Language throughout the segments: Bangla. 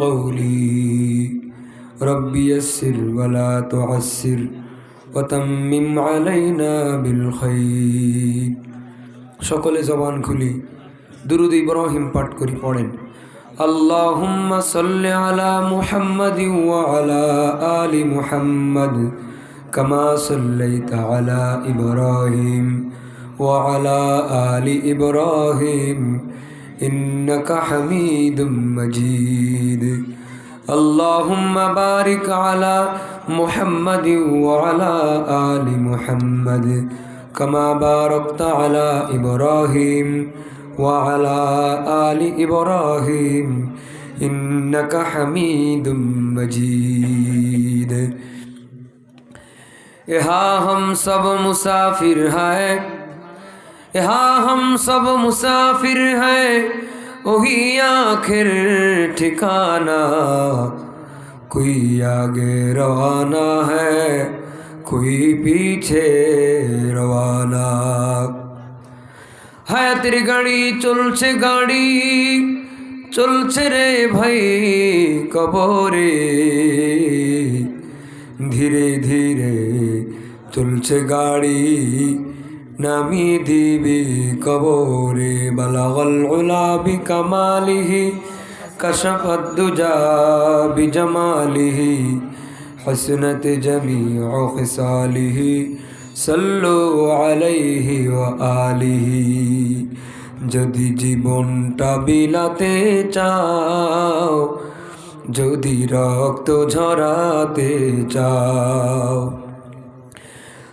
قولي رب يسر ولا تعسر وتمم علينا بالخير সকলে জবান খুলি দুরুদ ইব্রাহিম পাঠ করি পড়েন اللهم صل على محمد وعلى آل محمد كما صليت على إبراهيم وعلى آل إبراهيم إنك حميد مجيد اللهم بارك على محمد وعلى آل محمد كما باركت على إبراهيم وعلى آل إبراهيم إنك حميد مجيد यहाँ हम सब मुसाफिर हैं यहाँ हम सब मुसाफिर हैं वही आखिर ठिकाना कोई आगे रवाना है कोई पीछे रवाना হায়াতের গাড়ি চলছে গাড়ি চলছে রে ভাই কবরে ধীরে ধীরে চলছে গাড়ি নামি দিবি কবরে বালাগল উলাবি কামালিহি কশফদ্দুজা বিজমালিহি حسنت جميع خصاله صلوا عليه وآله যদি জীবনটা বিলাতে চাও যদি রক্ত ঝরাতে চাও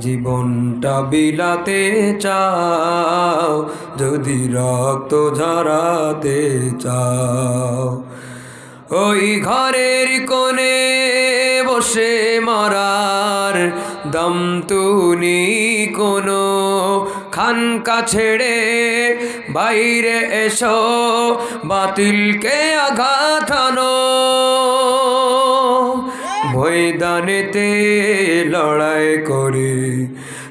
জীবনটা বিলাতে চাও, যদি রক্ত ঝরাতে চাও। ওই ঘরের কোণে বসে মরার দম তুনি কোনো খানকা ছেড়ে। বাইরে এসো, বাতিলকে আঘাতানো ময়দানেতে লড়াই করে।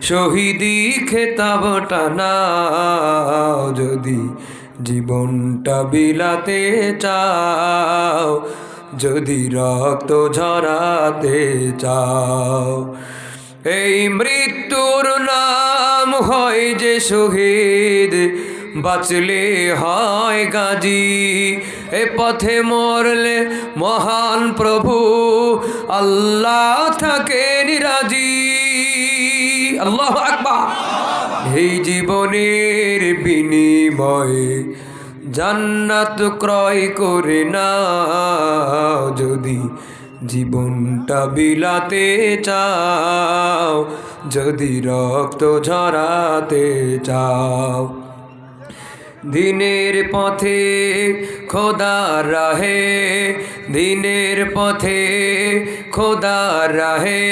শহীদি খেতাবটা না যদি জীবনটা বিলাতে চাও, যদি রক্ত ঝরাতে চাও। এই মৃত্যুর নাম হয় যে শহীদ বাঁচলে হয় গাজী। এ পথে মরলে মহান প্রভু, আল্লাহ থাকে নিরাজি। আল্লাহ আকবার। এই জীবনের বিনিময়ে জান্নাত ক্রয় করে না যদি জীবনটা বিলাতে চাও, যদি রক্ত ঝরাতে চাও। দিনের পথে খোদার রাহে, দিনের পথে খোদার রাহে,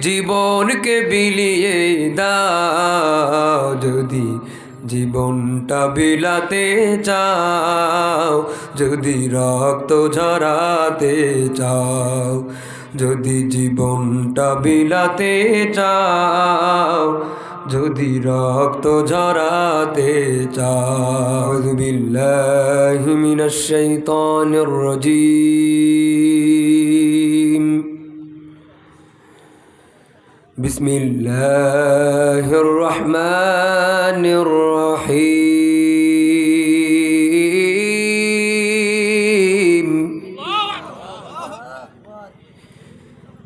জীবনকে বিলিয়ে দাও যদি জীবনটা বিলাতে চাও, যদি রক্ত ঝরাতে চাও, যদি জীবনটা বিলাতে চাও যদি রক্ত ঝরাতে চাও বিল্লাহি মিনাশ শাইতানির রাজিম بسم الله الرحمن الرحيم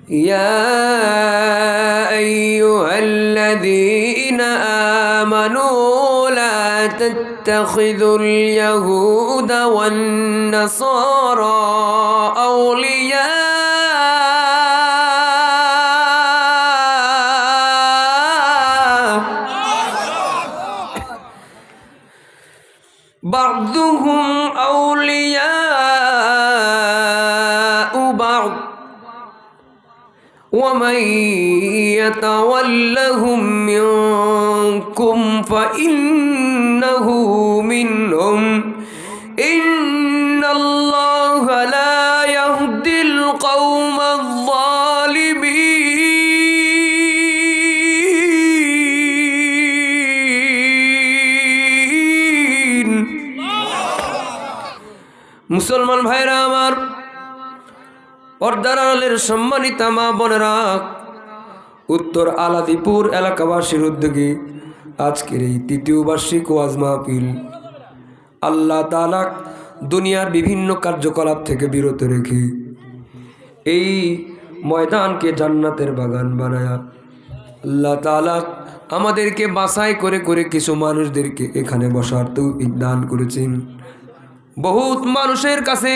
يا أيها الذين آمنوا لا تتخذوا اليهود والنصارى أولياء. بعضهم ومن يتولهم منكم فإنه منهم إن الله لا يهدي القوم الظالمين মুসলমান ভাইরা আমার পর্দার আড়ালের সম্মানিত মা বোনেরা, উত্তর আলাদিপুর এলাকাবাসীর উদ্যোগে আজকের এই তৃতীয় বার্ষিক ওয়াজ মাহফিল। আল্লাহ তালাক দুনিয়ার বিভিন্ন কার্যকলাপ থেকে বিরত রেখে এই ময়দানকে জান্নাতের বাগান বানায়া আল্লাহ তালাক আমাদেরকে বাছাই করে করে কিছু মানুষদেরকে এখানে বসার তৌফিক দান করেছেন। বহুত মানুষের কাছে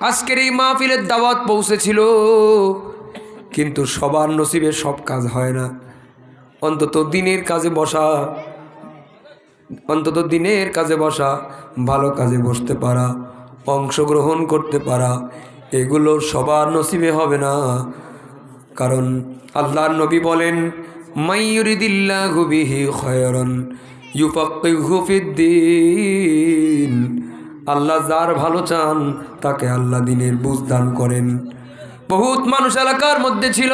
আজকের এই মাহফিলের দাওয়াত পৌঁছেছিল। কিন্তু সবার নসিবে সব কাজ হয় না। অন্তত দিনের কাজে বসা, অন্তত দিনের কাজে বসা, ভালো কাজে বসতে পারা, অংশগ্রহণ করতে পারা, এগুলো সবার নসিবে হবে না। কারণ আল্লাহর নবী বলেন মাইয়ুরিদিল্লাহু বিহি খয়রন, ইউফাক্কিহু ফিদ্দিন আল্লাহ যার ভালো চান তাকে আল্লাহ দিনের বুঝদান করেন। বহুত মানুষ এলাকার মধ্যে ছিল।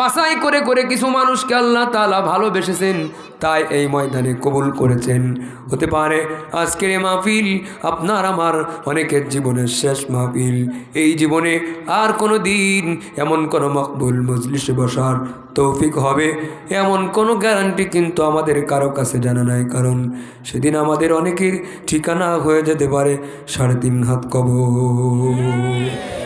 বাছাই করে করে কিছু মানুষকে আল্লাহ তালা ভালোবেসেছেন, তাই এই ময়দানে কবুল করেছেন। হতে পারে আজকের এই মাহফিল আপনার আমার অনেকের জীবনের শেষ মাহফিল। এই জীবনে আর কোনো দিন এমন কোনো মকবুল মজলিসে বসার তৌফিক হবে, এমন কোনো গ্যারান্টি কিন্তু আমাদের কারও কাছে জানা নাই। কারণ সেদিন আমাদের অনেকের ঠিকানা হয়ে যেতে পারে সাড়ে তিন হাত কবর।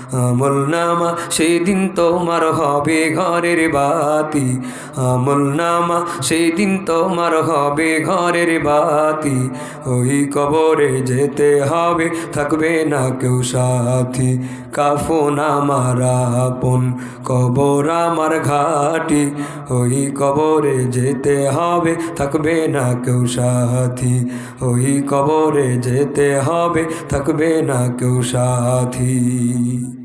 আমল নামা সেই দিন তোমার হবে ঘরের বাতি। আমল নামা সেই দিন তোমার হবে ঘরের বাতি। ওই কবরে যেতে হবে, থাকবে না কেউ সাথী। কাফন আমার আপন, কবর আমার ঘাটি। ওই কবরে যেতে হবে, থাকবে না কেউ সাথী। ওই কবরে যেতে হবে, থাকবে না কেউ সাথী।